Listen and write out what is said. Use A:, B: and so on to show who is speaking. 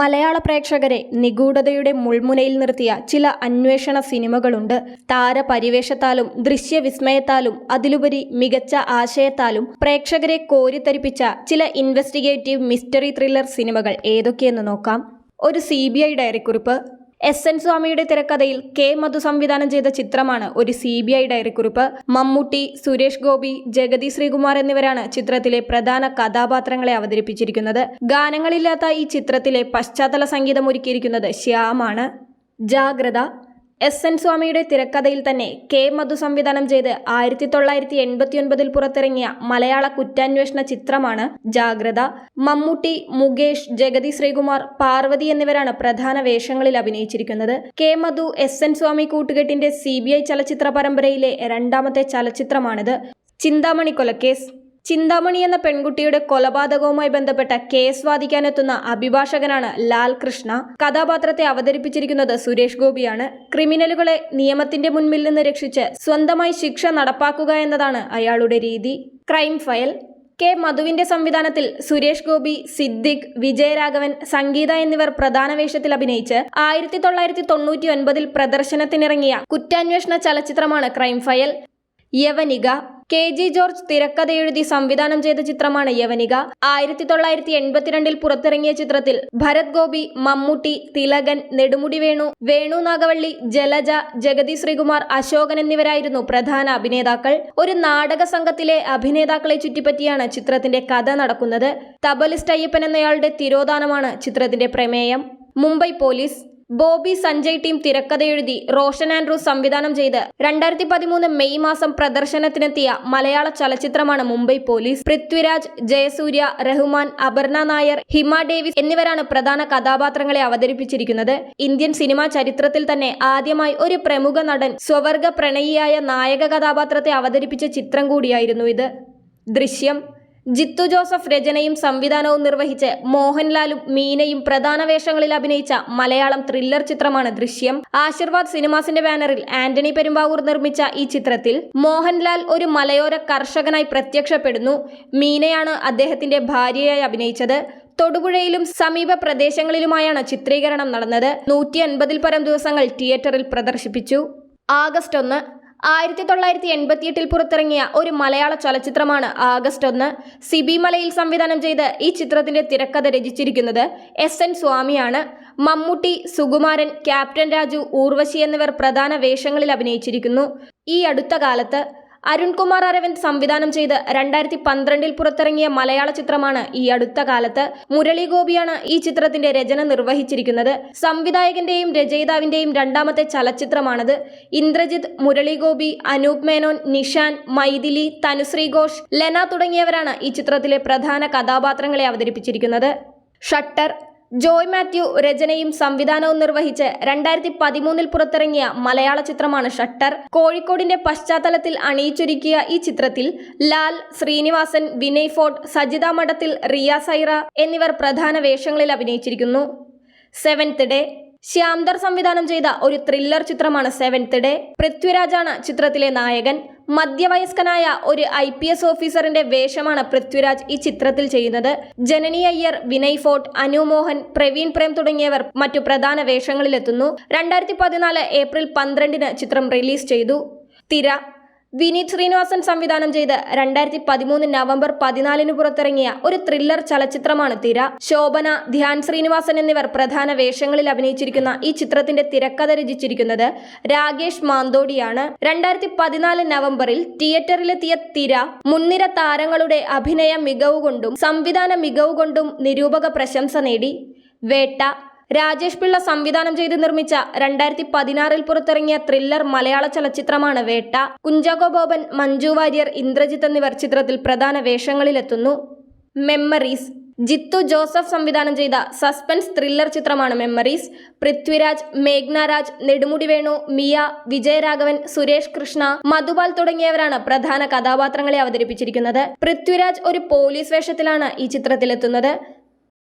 A: മലയാള പ്രേക്ഷകരെ നിഗൂഢതയുടെ മുൾമുനയിൽ നിർത്തിയ ചില അന്വേഷണ സിനിമകളുണ്ട്. താരപരിവേഷത്താലും ദൃശ്യവിസ്മയത്താലും അതിലുപരി മികച്ച ആശയത്താലും പ്രേക്ഷകരെ കോരിത്തരിപ്പിച്ച ചില ഇൻവെസ്റ്റിഗേറ്റീവ് മിസ്റ്ററി ത്രില്ലർ സിനിമകൾ ഏതൊക്കെയെന്ന് നോക്കാം. ഒരു സി ബി ഐ ഡയറിക്കുറിപ്പ്. എസ് എൻ സ്വാമിയുടെ തിരക്കഥയിൽ കെ മധു സംവിധാനം ചെയ്ത ചിത്രമാണ് ഒരു സി ബി ഐ ഡയറിക്കുറിപ്പ്. മമ്മൂട്ടി സുരേഷ് ഗോപി ജഗതി ശ്രീകുമാർ എന്നിവരാണ് ചിത്രത്തിലെ പ്രധാന കഥാപാത്രങ്ങളെ അവതരിപ്പിച്ചിരിക്കുന്നത്. ഗാനങ്ങളില്ലാത്ത ഈ ചിത്രത്തിലെ പശ്ചാത്തല സംഗീതം ഒരുക്കിയിരിക്കുന്നത് ശ്യാമാണ്. ജാഗ്രത എസ് എൻ സ്വാമിയുടെ തിരക്കഥയിൽ തന്നെ കെ മധു സംവിധാനം ചെയ്ത് ആയിരത്തി തൊള്ളായിരത്തി എൺപത്തി ഒൻപതിൽ പുറത്തിറങ്ങിയ മലയാള കുറ്റാന്വേഷണ ചിത്രമാണ് ജാഗ്രത. മമ്മൂട്ടി മുകേഷ് ജഗതി ശ്രീകുമാർ പാർവതി എന്നിവരാണ് പ്രധാന വേഷങ്ങളിൽ അഭിനയിച്ചിരിക്കുന്നത്. K Madhu S N Swami കൂട്ടുകെട്ടിന്റെ C B I ചലച്ചിത്ര പരമ്പരയിലെ രണ്ടാമത്തെ ചലച്ചിത്രമാണിത്. ചിന്താമണി കൊലക്കേസ്. ചിന്താമണി എന്ന പെൺകുട്ടിയുടെ കൊലപാതകവുമായി ബന്ധപ്പെട്ട കേസ് വാദിക്കാനെത്തുന്ന അഭിഭാഷകനാണ് ലാൽ കൃഷ്ണ കഥാപാത്രത്തെ അവതരിപ്പിച്ചിരിക്കുന്നത് സുരേഷ് ഗോപിയാണ്. ക്രിമിനലുകളെ നിയമത്തിന്റെ മുൻപിൽ നിന്ന് രക്ഷിച്ച് സ്വന്തമായി ശിക്ഷ നടപ്പാക്കുക എന്നതാണ് അയാളുടെ രീതി. Crime File. കെ. മധുവിന്റെ സംവിധാനത്തിൽ സുരേഷ് ഗോപി സിദ്ദിഖ് വിജയരാഘവൻ സംഗീത എന്നിവർ പ്രധാന വേഷത്തിൽ അഭിനയിച്ച് ആയിരത്തി തൊള്ളായിരത്തി തൊണ്ണൂറ്റി ഒൻപതിൽ പ്രദർശനത്തിനിറങ്ങിയ കുറ്റാന്വേഷണ ചലച്ചിത്രമാണ് Crime File. Yavanika. K. G. George തിരക്കഥ എഴുതി സംവിധാനം ചെയ്ത ചിത്രമാണ് യവനിക. ആയിരത്തി തൊള്ളായിരത്തി എൺപത്തിരണ്ടിൽ പുറത്തിറങ്ങിയ ചിത്രത്തിൽ ഭരത് ഗോപി മമ്മൂട്ടി തിലകൻ നെടുമുടി വേണു വേണു നാഗവള്ളി ജലജ ജഗതി ശ്രീകുമാർ അശോകൻ എന്നിവരായിരുന്നു പ്രധാന അഭിനേതാക്കൾ. ഒരു നാടക സംഘത്തിലെ അഭിനേതാക്കളെ ചുറ്റിപ്പറ്റിയാണ് ചിത്രത്തിന്റെ കഥ നടക്കുന്നത്. തബലിസ്റ്റ് അയ്യപ്പൻ എന്നയാളുടെ തിരോധാനമാണ് ചിത്രത്തിന്റെ പ്രമേയം. മുംബൈ പോലീസ്. ബോബി സഞ്ജയ് ടീം തിരക്കഥയെഴുതി റോഷൻ ആൻഡ്രൂസ് സംവിധാനം ചെയ്ത് രണ്ടായിരത്തി പതിമൂന്ന് മെയ് മാസം പ്രദർശനത്തിനെത്തിയ മലയാള ചലച്ചിത്രമാണ് മുംബൈ പോലീസ്. പൃഥ്വിരാജ് ജയസൂര്യ റഹ്മാൻ അപർണ നായർ ഹിമ ഡേവിസ് എന്നിവരാണ് പ്രധാന കഥാപാത്രങ്ങളെ അവതരിപ്പിച്ചിരിക്കുന്നത്. ഇന്ത്യൻ സിനിമാ ചരിത്രത്തിൽ തന്നെ ആദ്യമായി ഒരു പ്രമുഖ നടൻ സ്വവർഗ പ്രണയിയായ നായക കഥാപാത്രത്തെ അവതരിപ്പിച്ച ചിത്രം കൂടിയായിരുന്നു ഇത്. ദൃശ്യം ജിത്തു ജോസഫ് രചനയും സംവിധാനവും നിർവഹിച്ച് മോഹൻലാലും മീനയും പ്രധാന വേഷങ്ങളിൽ അഭിനയിച്ച മലയാളം ത്രില്ലർ ചിത്രമാണ് ദൃശ്യം. ആശീർവാദ് സിനിമാസിന്റെ ബാനറിൽ ആന്റണി പെരുമ്പാവൂർ നിർമ്മിച്ച ഈ ചിത്രത്തിൽ മോഹൻലാൽ ഒരു മലയോര കർഷകനായി പ്രത്യക്ഷപ്പെടുന്നു. മീനയാണ് അദ്ദേഹത്തിന്റെ ഭാര്യയായി അഭിനയിച്ചത്. തൊടുപുഴയിലും സമീപ പ്രദേശങ്ങളിലുമായാണ് ചിത്രീകരണം നടന്നത്. നൂറ്റി അൻപതിൽ പരം ദിവസങ്ങൾ തിയേറ്ററിൽ പ്രദർശിപ്പിച്ചു. ആഗസ്റ്റ് ഒന്ന് ആയിരത്തി തൊള്ളായിരത്തി എൺപത്തിയെട്ടിൽ പുറത്തിറങ്ങിയ ഒരു മലയാള ചലച്ചിത്രമാണ് ആഗസ്റ്റ് ഒന്ന്. സിബി മലയിൽ സംവിധാനം ചെയ്ത് ഈ ചിത്രത്തിന്റെ തിരക്കഥ രചിച്ചിരിക്കുന്നത് എസ് എൻ സ്വാമിയാണ്. മമ്മൂട്ടി സുകുമാരൻ ക്യാപ്റ്റൻ രാജു ഊർവശി എന്നിവർ പ്രധാന വേഷങ്ങളിൽ അഭിനയിച്ചിരിക്കുന്നു. ഈ അടുത്ത കാലത്ത് അരുൺകുമാർ അരവിന്ദ് സംവിധാനം ചെയ്ത് രണ്ടായിരത്തി പന്ത്രണ്ടിൽ പുറത്തിറങ്ങിയ മലയാള ചിത്രമാണ് ഈ അടുത്ത കാലത്ത്. മുരളി ഗോപിയാണ് ഈ ചിത്രത്തിന്റെ രചന നിർവഹിച്ചിരിക്കുന്നത്. സംവിധായകന്റെയും രചയിതാവിന്റെയും രണ്ടാമത്തെ ചലച്ചിത്രമാണത്. ഇന്ദ്രജിത്ത് മുരളി ഗോപി അനൂപ് മേനോൻ നിഷാൻ മൈഥിലി തനുശ്രീ ഘോഷ് ലെന തുടങ്ങിയവരാണ് ഈ ചിത്രത്തിലെ പ്രധാന കഥാപാത്രങ്ങളെ അവതരിപ്പിച്ചിരിക്കുന്നത്. ഷട്ടർ ജോയ് മാത്യു രചനയും സംവിധാനവും നിർവഹിച്ച് രണ്ടായിരത്തി പതിമൂന്നിൽ പുറത്തിറങ്ങിയ മലയാള ചിത്രമാണ് ഷട്ടർ. കോഴിക്കോടിന്റെ പശ്ചാത്തലത്തിൽ അണിയിച്ചൊരുക്കിയ ഈ ചിത്രത്തിൽ ലാൽ ശ്രീനിവാസൻ വിനയ് ഫോർട്ട് സജിത മഠത്തിൽ റിയ സൈറ എന്നിവർ പ്രധാന വേഷങ്ങളിൽ അഭിനയിച്ചിരിക്കുന്നു. സെവൻത്ത് ഡേ ശ്യാംദർ സംവിധാനം ചെയ്ത ഒരു ത്രില്ലർ ചിത്രമാണ് സെവൻത്ത് ഡേ പൃഥ്വിരാജാണ് ചിത്രത്തിലെ നായകൻ. മധ്യവയസ്കനായ ഒരു ഐ പി എസ് ഓഫീസറിന്റെ വേഷമാണ് പൃഥ്വിരാജ് ഈ ചിത്രത്തിൽ ചെയ്യുന്നത്. ജനനി അയ്യർ വിനയ് ഫോർട്ട് അനു മോഹൻ പ്രവീൺ പ്രേം തുടങ്ങിയവർ മറ്റു പ്രധാന വേഷങ്ങളിലെത്തുന്നു. രണ്ടായിരത്തി പതിനാല് ഏപ്രിൽ പന്ത്രണ്ടിന് ചിത്രം റിലീസ് ചെയ്തു. തിര വിനീത് ശ്രീനിവാസൻ സംവിധാനം ചെയ്ത് രണ്ടായിരത്തി പതിമൂന്ന് നവംബർ പതിനാലിന് പുറത്തിറങ്ങിയ ഒരു ത്രില്ലർ ചലച്ചിത്രമാണ് തിര. ശോഭന ധ്യാൻ ശ്രീനിവാസൻ എന്നിവർ പ്രധാന വേഷങ്ങളിൽ അഭിനയിച്ചിരിക്കുന്ന ഈ ചിത്രത്തിന്റെ തിരക്കഥ രചിച്ചിരിക്കുന്നത് രാകേഷ് മാന്തോടിയാണ്. രണ്ടായിരത്തി പതിനാല് നവംബറിൽ തിയേറ്ററിലെത്തിയ തിര മുൻനിര താരങ്ങളുടെ അഭിനയ മികവുകൊണ്ടും സംവിധാന മികവുകൊണ്ടും നിരൂപക പ്രശംസ നേടി. വേട്ട രാജേഷ് പിള്ള സംവിധാനം ചെയ്ത് നിർമ്മിച്ച രണ്ടായിരത്തി പതിനാറിൽ പുറത്തിറങ്ങിയ ത്രില്ലർ മലയാള ചലച്ചിത്രമാണ് വേട്ട. കുഞ്ചാക്കോ ബോബൻ മഞ്ജു വാര്യർ ഇന്ദ്രജിത്ത് എന്നിവർ ചിത്രത്തിൽ പ്രധാന വേഷങ്ങളിലെത്തുന്നു. മെമ്മറീസ്. ജിത്തു ജോസഫ് സംവിധാനം ചെയ്ത സസ്പെൻസ് ത്രില്ലർ ചിത്രമാണ് മെമ്മറീസ്. പൃഥ്വിരാജ് മേഘ്നരാജ് നെടുമുടി വേണു മിയ വിജയരാഘവൻ സുരേഷ് കൃഷ്ണ മധുപാൽ തുടങ്ങിയവരാണ് പ്രധാന കഥാപാത്രങ്ങളെ അവതരിപ്പിച്ചിരിക്കുന്നത്. പൃഥ്വിരാജ് ഒരു പോലീസ് വേഷത്തിലാണ് ഈ ചിത്രത്തിലെത്തുന്നത്.